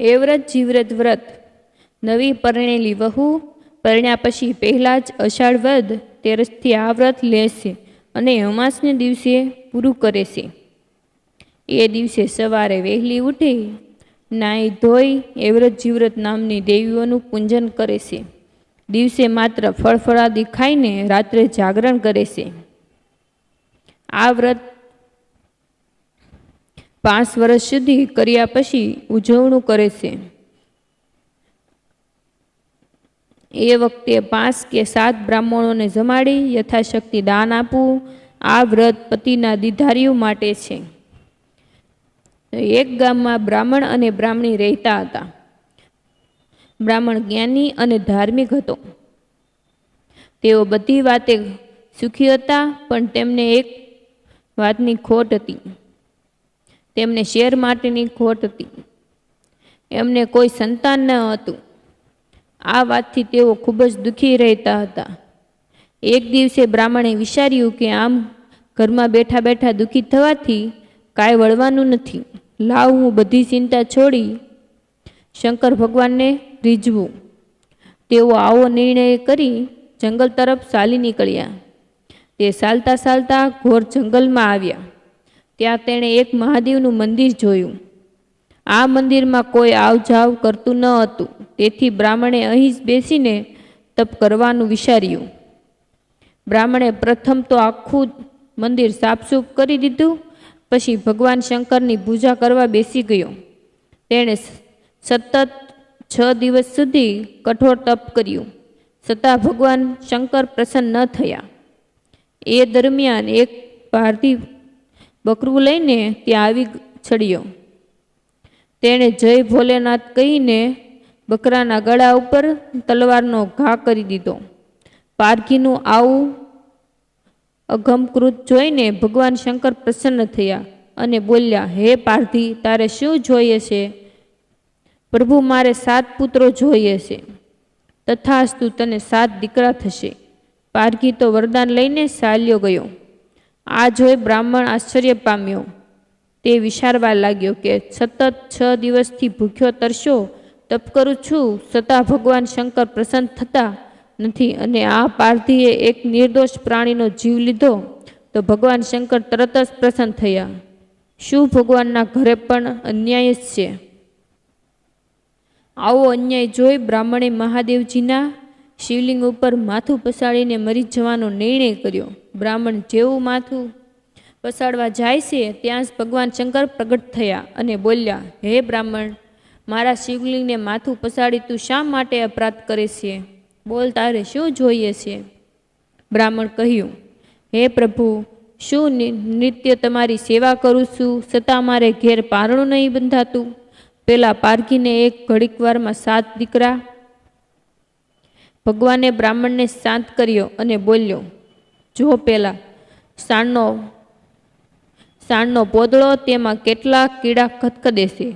એ વ્રત જીવ્રત વ્રત. નવી પરણેલી વહુ, પરણ્યા પછી પહેલાં જ અષાઢ વદ તેરસથી આ વ્રત લેશે અને અમાસને દિવસે પૂરું કરે છે. એ દિવસે સવારે વહેલી ઉઠી નાહી ધોઈ એવ્રત જીવ્રત નામની દેવીઓનું પૂજન કરે છે. દિવસે માત્ર ફળફળાદી ખાઈને રાત્રે જાગરણ કરે છે. આ વ્રત પાંચ વર્ષ સુધી કર્યા પછી ઉજવણું કરે છે. એ વખતે પાંચ કે સાત બ્રાહ્મણોને જમાડી યથાશક્તિ દાન આપવું આ વ્રત પતિના દીધારીઓ માટે છે. એક ગામમાં બ્રાહ્મણ અને બ્રાહ્મણી રહેતા હતા. બ્રાહ્મણ જ્ઞાની અને ધાર્મિક હતો. તેઓ બધી વાતે સુખી હતા, પણ તેમને એક વાતની ખોટ હતી. તેમને શેર માટેની ખોટ હતી. એમને કોઈ સંતાન ન હતું. આ વાતથી તેઓ ખૂબ જ દુઃખી રહેતા હતા. એક દિવસે બ્રાહ્મણે વિચાર્યું કે આમ ઘરમાં બેઠા બેઠા દુઃખી થવાથી કાંઈ વળવાનું નથી. લાવ, હું બધી ચિંતા છોડી શંકર ભગવાનને રીઝવું. તેઓ આવો નિર્ણય કરી જંગલ તરફ ચાલી નીકળ્યા. તે ચાલતા ચાલતા ઘોર જંગલમાં આવ્યા. ત્યાં તેણે એક મહાદેવનું મંદિર જોયું. આ મંદિરમાં કોઈ આવજાવ કરતું ન હતું. તેથી બ્રાહ્મણે અહીં જ બેસીને તપ કરવાનું વિચાર્યું. બ્રાહ્મણે પ્રથમ તો આખું મંદિર સાફસૂફ કરી દીધું, પછી ભગવાન શંકરની પૂજા કરવા બેસી ગયો. તેણે સતત છ દિવસ સુધી કઠોર તપ કર્યું. છતાં ભગવાન શંકર પ્રસન્ન ન થયા. એ દરમિયાન એક પારધી બકરું લઈને ત્યાં આવી ચડ્યો. તેણે જય ભોલેનાથ કહીને બકરાના ગળા ઉપર તલવારનો ઘા કરી દીધો. પારઘીનું આવું અગમકૃત જોઈને ભગવાન શંકર પ્રસન્ન થયા અને બોલ્યા, હે પારધી, તારે શું જોઈએ છે? પ્રભુ મારે સાત પુત્રો જોઈએ છે. તથાસ્તુ તને સાત દીકરા થશે. પારઘી તો વરદાન લઈને ચાલ્યો ગયો. આ જોઈ બ્રાહ્મણ આશ્ચર્ય પામ્યો. તે વિચારવા લાગ્યો કે, સતત છ દિવસથી ભૂખ્યો તરશો? તપ કરું છું. છતાં ભગવાન શંકર પ્રસન્ન થતા નથી અને આ પારધીએ એક નિર્દોષ પ્રાણીનો જીવ લીધો. તો ભગવાન શંકર તરત જ પ્રસન્ન થયા. શું ભગવાનના ઘરે પણ અન્યાય જ છે? આવો અન્યાય જોઈ બ્રાહ્મણે મહાદેવજીના શિવલિંગ ઉપર માથું પસાડીને મરી જવાનો નિર્ણય કર્યો. બ્રાહ્મણ જેવું માથું પસાડવા જાય છે, ત્યાં જ ભગવાન શંકર પ્રગટ થયા અને બોલ્યા, હે બ્રાહ્મણ, મારા શિવલિંગને માથું પસાડી તું શા માટે અપરાધ કરે છે? બોલ તારે શું જોઈએ છે? બ્રાહ્મણ કહ્યું, હે પ્રભુ, શું નિત્ય તમારી સેવા કરું છું છતાં મારે ઘેર પારણું નહીં બંધાતું? પેલા પારઘીને એક ઘડીક વારમાં સાત દીકરા ભગવાને બ્રાહ્મણને શાંત કર્યો અને બોલ્યો જો પેલા, સાણનો સાણનો પોદળો તેમાં કેટલા કીડા ખતખદે છે.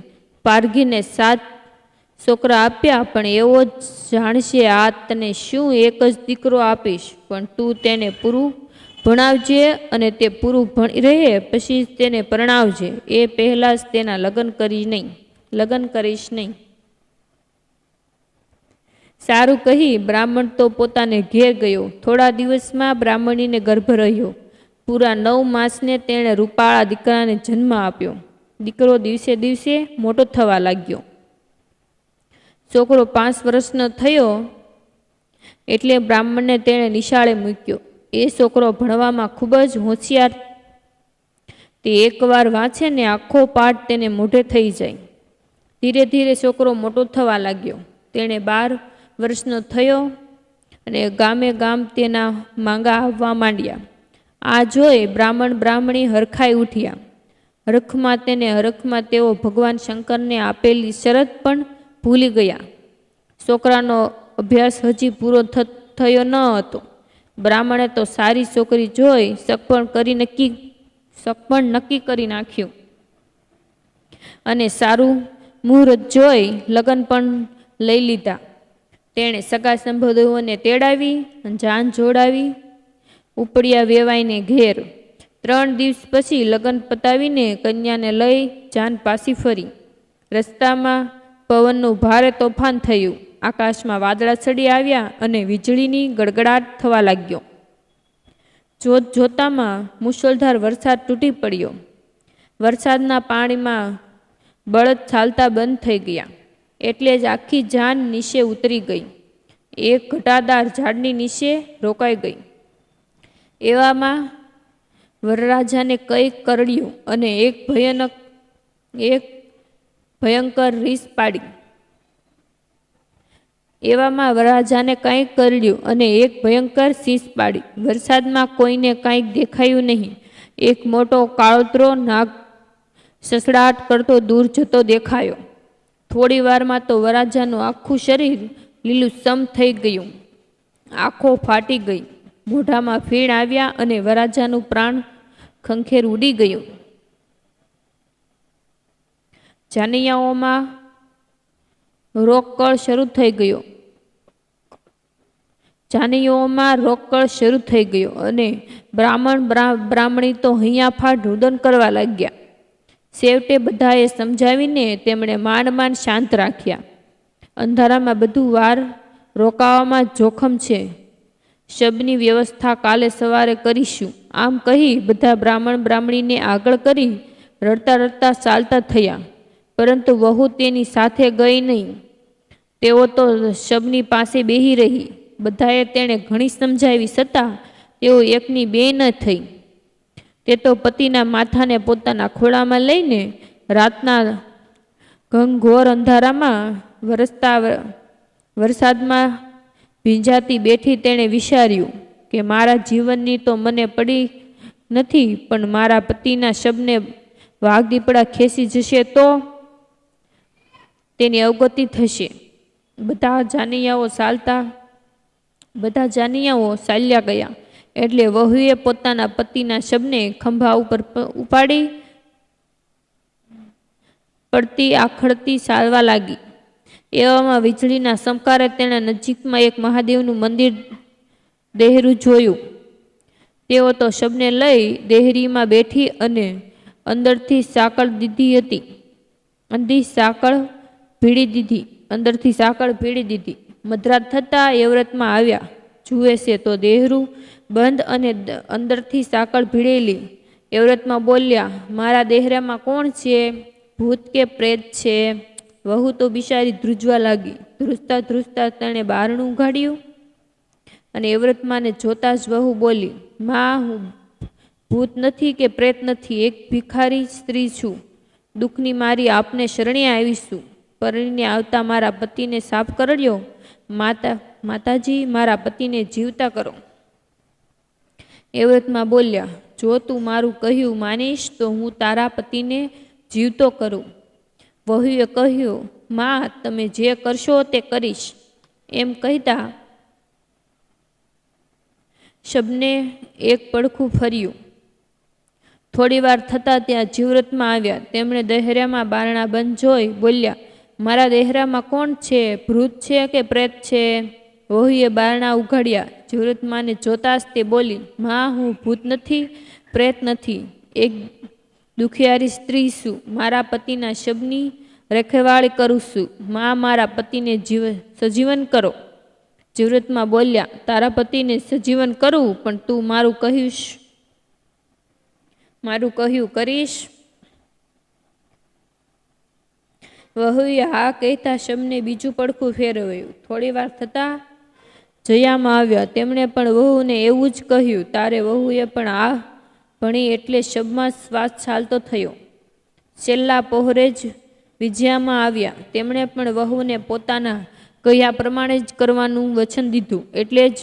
પારઘીને સાત છોકરા આપ્યા, પણ એવો જ જાણશે આ તને શું એક જ દીકરો આપીશ. પણ તું તેને પૂરું ભણાવજે અને તે પૂરું ભણી રહે, પછી તેને પરણાવજે. એ પહેલાં જ તેના લગ્ન કરી નહીં, લગ્ન કરીશ નહીં. સારું કહી બ્રાહ્મણ તો પોતાને ઘેર ગયો. થોડા દિવસમાં બ્રાહ્મણીને ગર્ભ રહ્યો. પૂરા નવ માસને તેણે રૂપાળા દીકરાને જન્મ આપ્યો. દીકરો દિવસે દિવસે મોટો થવા લાગ્યો. છોકરો પાંચ વર્ષનો થયો એટલે બ્રાહ્મણને તેણે નિશાળે મૂક્યો. એ છોકરો ભણવામાં ખૂબ જ હોશિયાર તે એકવાર વાંચે ને આખો પાઠ તેને મોઢે થઈ જાય. ધીરે ધીરે છોકરો મોટો થવા લાગ્યો. તેણે બાર વર્ષનો થયો અને ગામે ગામ તેના માંગા આવવા માંડ્યા. આ જોઈ બ્રાહ્મણ બ્રાહ્મણી હરખાઈ ઉઠ્યા. હરખમાં તેને હરખમાં તેઓ ભગવાન શંકરને આપેલી શરત પણ ભૂલી ગયા. છોકરાનો અભ્યાસ હજી પૂરો થયો ન હતો. બ્રાહ્મણે તો સારી છોકરી જોઈ સગપણ કરી નક્કી સગપણ નક્કી કરી નાખ્યું. અને સારું મુહૂર્ત જોઈ લગ્ન પણ લઈ લીધા. તેણે સગા સંબંધીઓને તેડાવી જાન જોડાવી. ઉપડ્યા વેવાઈને ઘેર ત્રણ દિવસ પછી લગ્ન પતાવીને કન્યાને લઈ જાન પાછી ફરી. રસ્તામાં પવનનું ભારે તોફાન થયું. આકાશમાં વાદળા ચડી આવ્યા અને વીજળીની ગડગડાટ થવા લાગ્યો. જોત જોતામાં મુશળધાર વરસાદ તૂટી પડ્યો. વરસાદના પાણીમાં બળદ ચાલતા બંધ થઈ ગયા. એટલે જ આખી જાન નીચે ઉતરી ગઈ. એક ઘટાદાર ઝાડની નીચે રોકાઈ ગઈ. એવામાં વરરાજાને કંઈક કરડ્યું અને એક ભયાનક, એક ભયંકર રીસ પાડી. એવામાં વરરાજાને કંઈક કરડ્યું અને એક ભયંકર શીશ પાડી. વરસાદમાં કોઈને કંઈક દેખાયું નહીં. એક મોટો કાળોતરો નાગ સસડાટ કરતો દૂર જતો દેખાયો. થોડી વારમાં તો વરાજાનું આખું શરીર લીલું સમ થઈ ગયું. આંખો ફાટી ગઈ. મોઢામાં ફીણ આવ્યા અને વરાજાનું પ્રાણ ખંખેર ઉડી ગયું. જાનિયાઓમાં રોકકળ શરૂ થઈ ગયો. જાનીઓમાં રોકકળ શરૂ થઈ ગયો અને બ્રાહ્મણ બ્રાહ્મણી તો હૈયાફાટ રુદન કરવા લાગ્યા. છેવટે બધાએ સમજાવીને તેમણે માંડ માંડ શાંત રાખ્યા. અંધારામાં બધું વાર રોકાવામાં જોખમ છે. શબની વ્યવસ્થા કાલે સવારે કરીશું. આમ કહી બધા બ્રાહ્મણ બ્રાહ્મણીને આગળ કરી રડતા રડતા ચાલતા થયા. પરંતુ વહુ તેની સાથે ગઈ નહીં. તેઓ તો શબની પાસે બેહી રહી. બધાએ તેણે ઘણી સમજાવી છતાં તેઓ એકની બે ન થઈ. તે તો પતિના માથાને પોતાના ખોળામાં લઈને રાતના ઘંઘોર અંધારામાં વરસતા વરસાદમાં ભીંજાતી બેઠી તેણે વિચાર્યું કે મારા જીવનની તો મને પડી નથી, પણ મારા પતિના શબને વાઘદીપડા ખેંચી જશે તો તેની અવગતિ થશે. બધા જાનિયાઓ ચાલતા, બધા જાનિયાઓ ચાલ્યા ગયા. એટલે વહુએ પોતાના પતિના શબને ખંભા ઉપર ઉપાડી પડતી આખડતી ચાલવા લાગી. એવામાં વીજળીના સંકારે તેણે નજીકમાં એક મહાદેવનું મંદિર દેહરું જોયું. તેઓ તો શબને લઈ દેહરીમાં બેઠી અને અંદરથી સાંકળ દીધી હતી. અંધી સાંકળ ભીડી દીધી. અંદરથી સાંકળ ભીડી દીધી. મધરાત થતાં એવરતમાં આવ્યા. જુએ છે તો દેહરું બંધ અને અંદરથી સાંકળ ભીડેલી. એવ્રતમાં બોલ્યા, મારા દેહરામાં કોણ છે? ભૂત કે પ્રેત છે? વહુ તો બિચારી ધ્રુજવા લાગી. ધ્રુજતા ધ્રુજતા તેણે બારણું ઉઘાડ્યું અને એવ્રતમાને જોતા જ વહુ બોલી, માં, હું ભૂત નથી કે પ્રેત નથી, એક ભિખારી સ્ત્રી છું. દુઃખની મારી આપને શરણે આવીશું. પરણીને આવતા મારા પતિને સાફ કરડ્યો માતા માતાજી, મારા પતિને જીવતા કરો. એવ્રતમાં બોલ્યા, જો તું મારું કહ્યું માનીશ, તો હું તારા પતિને જીવતો કરું. વહુએ કહ્યું, માં, તમે જે કરશો તે કરીશ. એમ કહેતા શબને એક પડખું ફર્યું. થોડી વાર થતાં ત્યાં જીવરતમાં આવ્યા. તેમણે દહેરામાં બારણા બંધ જોઈ, બોલ્યા, મારા દહેરામાં કોણ છે? ભૂત છે કે પ્રેત છે? વહુએ બારણા ઉઘાડ્યા. જીવરતમાને જોતા જ તે બોલી, માં, હું ભૂત નથી, પ્રેત નથી. એક દુખિયારી સ્ત્રી છું. મારા પતિના શબની રખેવાળી કરું છું. માં, મારા પતિને જીવ, સજીવન કરો. જીવરતમાં બોલ્યા, તારા પતિને સજીવન કરું, પણ તું મારું કહીશ, મારું કહ્યું કરીશ. વહુએ હા કહેતા શમને બીજું પડખું ફેરવ્યું. થોડી વાર થતાં જયામાં આવ્યા. તેમણે પણ વહુને એવું જ કહ્યું, તારે વહુએ પણ આ ભણી એટલે શબમાં શ્વાસ ચાલતો થયો. છેલ્લા પહોરે જ વિજયામાં આવ્યા. તેમણે પણ વહુને પોતાના કહ્યા પ્રમાણે જ કરવાનું વચન દીધું. એટલે જ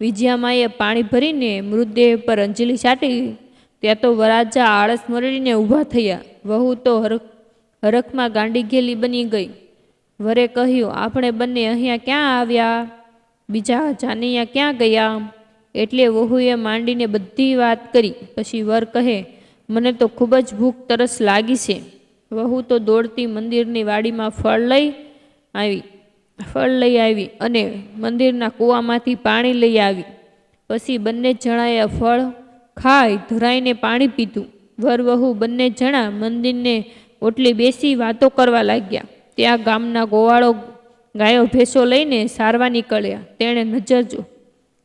વિજયામાએ પાણી ભરીને મૃતદેહ પર અંજલિ છાટી ત્યાં તો વરાજા આળસ મરડીને ઊભા થયા. વહુ તો હરખ, હરખમાં ગાંડી ઘેલી બની ગઈ. વરે કહ્યું, આપણે બંને અહીંયા ક્યાં આવ્યા? બીજા જાનૈયા ક્યાં ગયા? એટલે વહુએ માંડીને બધી વાત કરી. પછી વર કહે, મને તો ખૂબ જ ભૂખ તરસ લાગી છે. વહુ તો દોડતી મંદિરની વાડીમાં ફળ લઈ આવી. ફળ લઈ આવી અને મંદિરના કૂવામાંથી પાણી લઈ આવી. પછી બંને જણાએ ફળ ખાઈ ધરાઈને પાણી પીધું. વર વહુ બંને જણા મંદિરને ઓટલી બેસી વાતો કરવા લાગ્યા. ત્યાં ગામના ગોવાળો ગાયો ભેંસો લઈને સારવા નીકળ્યા. તેણે નજર જો,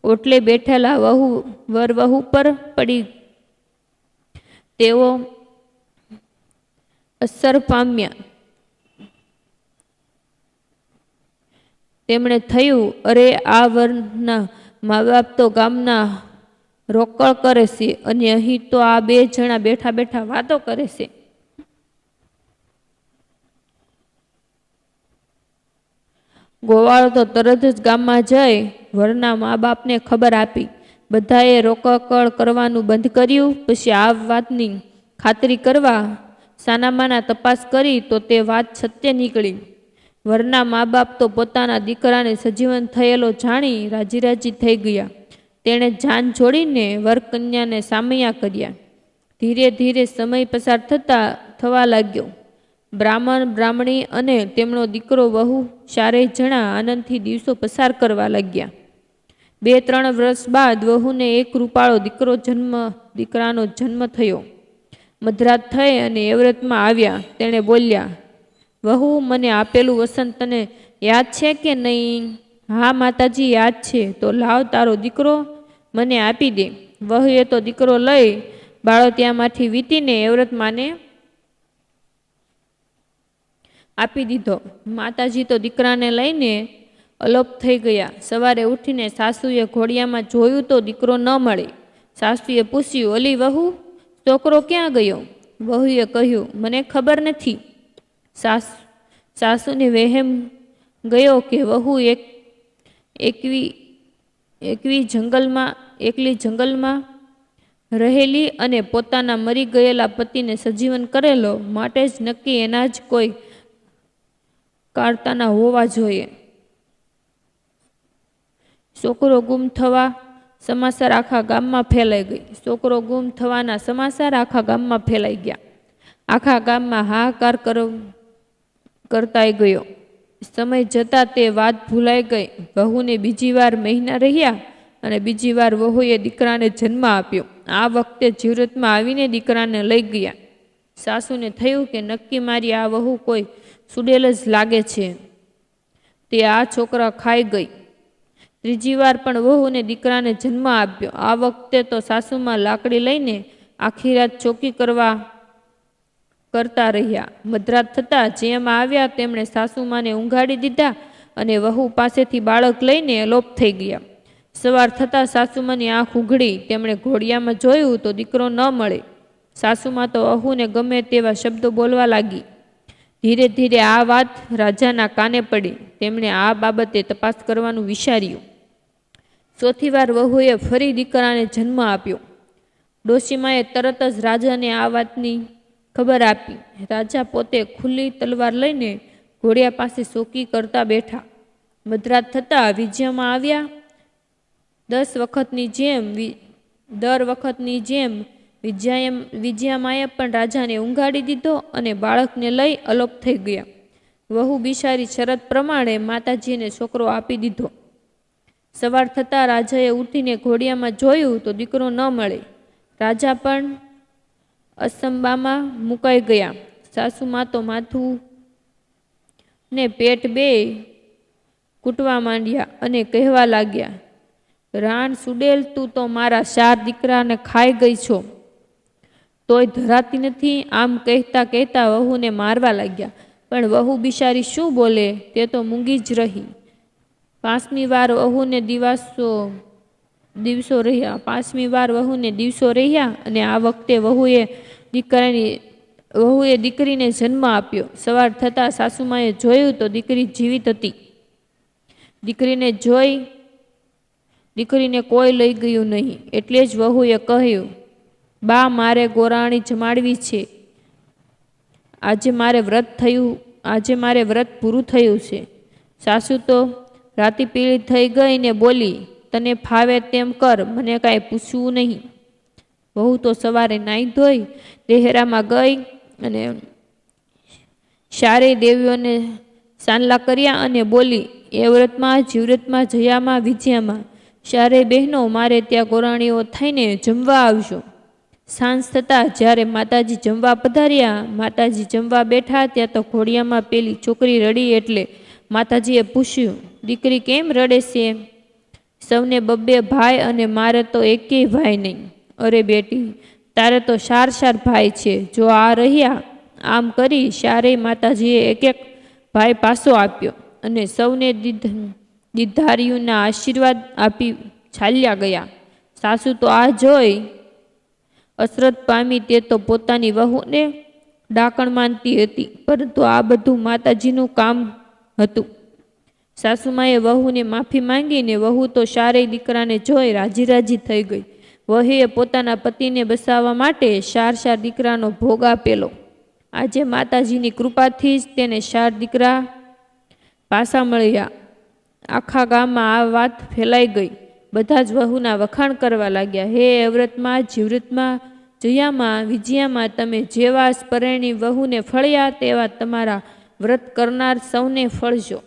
ઓટલે બેઠેલા વહુ, વર વહુ પર પડી. તેઓ અસર પામ્યા. તેમણે થયું, અરે, આ વરના મા બાપ તો ગામના રોકડ કરે છે, અને અહીં તો આ બે જણા બેઠા બેઠા વાતો કરે છે. ગોવાળો તો તરત જ ગામમાં જઈ વરના મા બાપને ખબર આપી. બધાએ રોકકળ કરવાનું બંધ કર્યું. પછી આ વાતની ખાતરી કરવા સાનામાના તપાસ કરી તો તે વાત સત્ય નીકળી. વરના મા બાપ તો પોતાના દીકરાને સજીવન થયેલો જાણી રાજી રાજી થઈ ગયા. તેણે જાન જોડીને વરકન્યાને સામૈયા કર્યા. ધીરે ધીરે સમય પસાર થતા થવા લાગ્યો. બ્રાહ્મણ, બ્રાહ્મણી અને તેમનો દીકરો વહુ ચારેય જણા આનંદથી દિવસો પસાર કરવા લાગ્યા. બે, ત્રણ વર્ષ બાદ વહુને એક રૂપાળો દીકરો જન્મ, દીકરાનો જન્મ થયો. મધરાત થઈ અને એવ્રતમાં આવ્યા. તેણે બોલ્યા, વહુ, મને આપેલું વસંત તને યાદ છે કે નહીં? હા, માતાજી, યાદ છે. તો લાવ તારો દીકરો, મને આપી દે. વહુએ તો દીકરો લઈ બાળો ત્યાંમાંથી વીતીને એવ્રત માને આપી દીધો. માતાજી તો દીકરાને લઈને અલોપ થઈ ગયા. સવારે ઉઠીને સાસુએ ઘોડિયામાં જોયું તો દીકરો ન મળે. સાસુએ પૂછ્યું અલી વહુ, છોકરો ક્યાં ગયો? વહુએ કહ્યું, મને ખબર નથી. સાસ, સાસુને વહેમ ગયો કે વહુ એક, એકવી એકવી જંગલમાં, એકલી જંગલમાં રહેલી અને પોતાના મરી ગયેલા પતિને સજીવન કરેલો. માટે જ નક્કી એના જ કોઈ કાઢતાના હોવા જોઈએ. છોકરો ગુમ થવા સમાચાર આખા ગામમાં ફેલાઈ ગઈ. છોકરો ગુમ થવાના સમાચાર આખા ગામમાં ફેલાઈ ગયા. આખા ગામમાં હાહાકાર કર, કરતાઈ ગયો. સમય જતાં તે વાત ભૂલાઈ ગઈ. વહુને બીજી વાર મહિના રહ્યા અને બીજી વાર વહુએ દીકરાને જન્મ આપ્યો. આ વખતે જીવરતમાં આવીને દીકરાને લઈ ગયા. સાસુને થયું કે નક્કી મારી આ વહુ કોઈ સુડેલ જ લાગે છે. તે આ છોકરા ખાઈ ગઈ. ત્રીજી વાર પણ વહુને દીકરાને જન્મ આપ્યો. આ વખતે તો સાસુમાં લાકડી લઈને આખી રાત ચોકી કરવા કરતા રહ્યા. મધરાત થતાં જેમ આવ્યા તેમણે સાસુમાને ઊંઘાડી દીધા અને વહુ પાસેથી બાળક લઈને અલોપ થઈ ગયા. સવાર થતાં સાસુમાની આંખ ઉઘડી. તેમણે ઘોડિયામાં જોયું તો દીકરો ન મળે. સાસુમાં તો વહુને ગમે તેવા શબ્દો બોલવા લાગી. ધીરે ધીરે આ વાત રાજાના કાને પડી. તેમણે આ બાબતે તપાસ કરવાનું વિચાર્યું. ચોથી વાર વહુએ ફરી દીકરાને જન્મ આપ્યો. ડોશીમાએ તરત જ રાજાને આ વાતની ખબર આપી. રાજા પોતે ખુલ્લી તલવાર લઈને ઘોડિયા પાસે સોકી કરતા બેઠા. મધરાત થતાં વિજયમાં આવ્યા. દસ વખતની જેમ દર વખતની જેમ વિજયા વિજયામાએ પણ રાજાને ઊંઘાડી દીધો અને બાળકને લઈ અલોપ થઈ ગયા. વહુ બિશારી શરત પ્રમાણે માતાજીને છોકરો આપી દીધો. સવાર થતાં રાજાએ ઉઠીને ઘોડિયામાં જોયું તો દીકરો ન મળે. રાજા પણ અસંબામાં મુકાઈ ગયા. સાસુમાં તો માથું ને પેટ બે કૂટવા માંડ્યા અને કહેવા લાગ્યા, રાણ સુડેલ, તું તો મારા ચાર દીકરાને ખાઈ ગઈ છો. તોય ધરાતી નથી. આમ કહેતા કહેતા વહુને મારવા લાગ્યા. પણ વહુ બિચારી શું બોલે તે તો મૂંગી જ રહી. પાંચમી વાર વહુને દિવસો દિવસો રહ્યા. પાંચમી વાર વહુને દિવસો રહ્યા અને આ વખતે વહુએ દીકરાની, વહુએ દીકરીને જન્મ આપ્યો. સવાર થતાં સાસુમાએ જોયું તો દીકરી જીવિત હતી. દીકરીને જોઈ, દીકરીને કોઈ લઈ ગયું નહીં. એટલે જ વહુએ કહ્યું બા મારે ગોરાણી જમાડવી છે. આજે મારે વ્રત થયું, આજે મારે વ્રત પૂરું થયું છે. સાસુ તો રાતે પીળી થઈ ગઈ ને બોલી, તને ફાવે તેમ કર, મને કાંઈ પૂછવું નહીં. વહુ તો સવારે નાહી ધોઈ, દેહરામાં ગઈ અને ચારેય દેવીઓને સાંલા કર્યા અને બોલી, એ વ્રતમાં જીવ્રતમાં, જયામાં, વિજયામાં ચારેય બહેનો, મારે ત્યાં ગોરાણીઓ થઈને જમવા આવજો. સાંજ થતાં જ્યારે માતાજી જમવા પધાર્યા, માતાજી જમવા બેઠા ત્યાં તો ઘોડિયામાં પેલી છોકરી રડી એટલે માતાજીએ પૂછ્યું, દીકરી કેમ રડે છે? સૌને બબ્બે ભાઈ અને મારે તો એકેય ભાઈ નહીં. અરે બેટી, તારે તો સાર સાર ભાઈ છે. જો આ રહ્યા, આમ કરી ચારેય માતાજીએ એક એક ભાઈ પાસો આપ્યો અને સૌને દીધ, દીધારીઓના આશીર્વાદ આપી ચાલ્યા ગયા. સાસુ તો આ જોઈ અસરત પામી તે તો પોતાની વહુને ડાકણ માનતી હતી, પરંતુ આ બધું માતાજીનું કામ હતું. સાસુમાએ વહુને માફી માંગીને વહુ તો ચારેય દીકરાને જોઈ રાજી રાજી થઈ ગઈ. વહીએ પોતાના પતિને બસાવવા માટે શાર શાર દીકરાનો ભોગ આપેલો. આજે માતાજીની કૃપાથી જ તેને શાર દીકરા પાસા મળ્યા. આખા ગામમાં આ વાત ફેલાઈ ગઈ. બધા જ વહુના વખાણ કરવા લાગ્યા, હે અવ્રતમાં જીવ્રતમાં જયામાં, વિજયામાં, તમે જેવા સ્પરેણી વહુને ફળ્યા તેવા તમારા વ્રત કરનાર સૌને ફળજો.